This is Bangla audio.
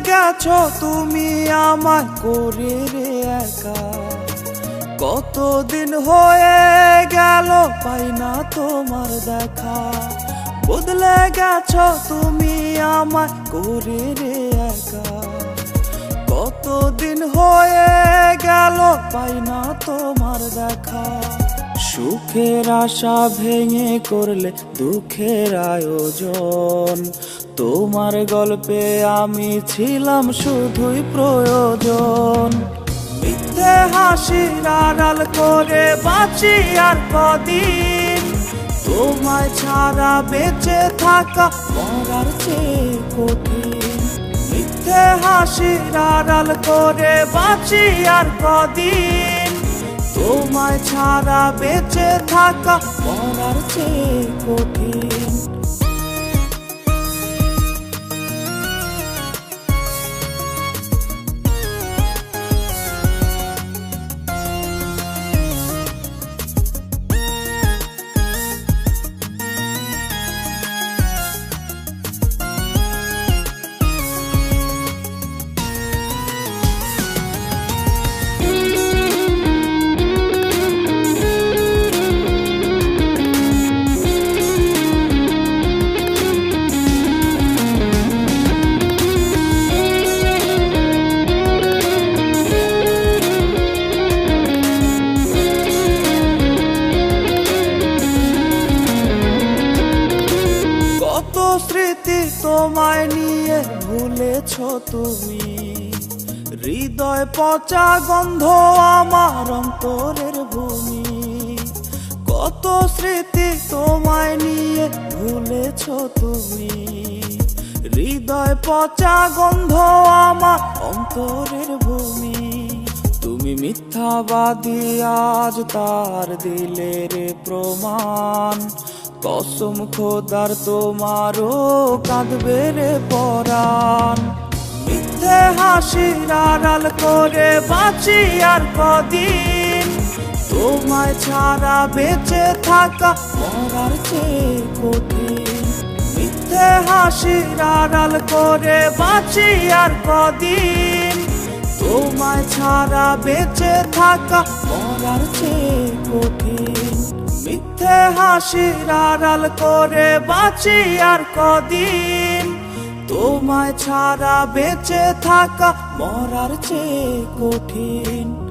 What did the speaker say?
গেছো তুমি আমায় করে রে একা? কতদিন হয়ে গেল পাই না তোমার দেখা। বদলে গেছো তুমি আমায় করে রে একা? কতদিন হয়ে গেল পাই না তোমার দেখা? সুখের আশা ভেঙে করলে দুঃখের আয়োজন। তোমার গল্পে আমি ছিলাম শুধুই প্রয়োজন। মিথ্যে হাসির আড়াল করে বাঁচি আর কদিন। তোমায় ছাড়া বেঁচে থাকা মরার চেয়ে কঠিন। মিথ্যে হাসির আড়াল করে বাঁচি আর কদিন। তোমায় ছাড়া বেঁচে থাকা মরার চেয়ে কঠিন। স্মৃতি তোমায় নিয়ে ভুলেছ তুমি। হৃদয় পচা গন্ধ আমার অন্তরের ভূমি। কত স্মৃতি তোমায় নিয়ে ভুলেছ তুমি। হৃদয় পচা গন্ধ আমার অন্তরের ভূমি। তুমি মিথ্যাবাদী আজ তার দিলের প্রমাণ। কসম খোদার তোমারও কাঁদবে রে পরাণ। মিথ্যে হাসির আড়াল করে বাঁচি আর কদিন। তোমায় ছাড়া বেঁচে থাকা মরার চেয়ে কঠিন। মিথ্যে হাসির আড়াল করে বাঁচি আর কদিন। তোমায় ছাড়া বেঁচে থাকা মরার চেয়ে কঠিন। মিথ্যে হাসির আড়াল করে বাঁচি আর কদিন। তোমায় ছাড়া বেঁচে থাকা মরার চেয়ে কঠিন।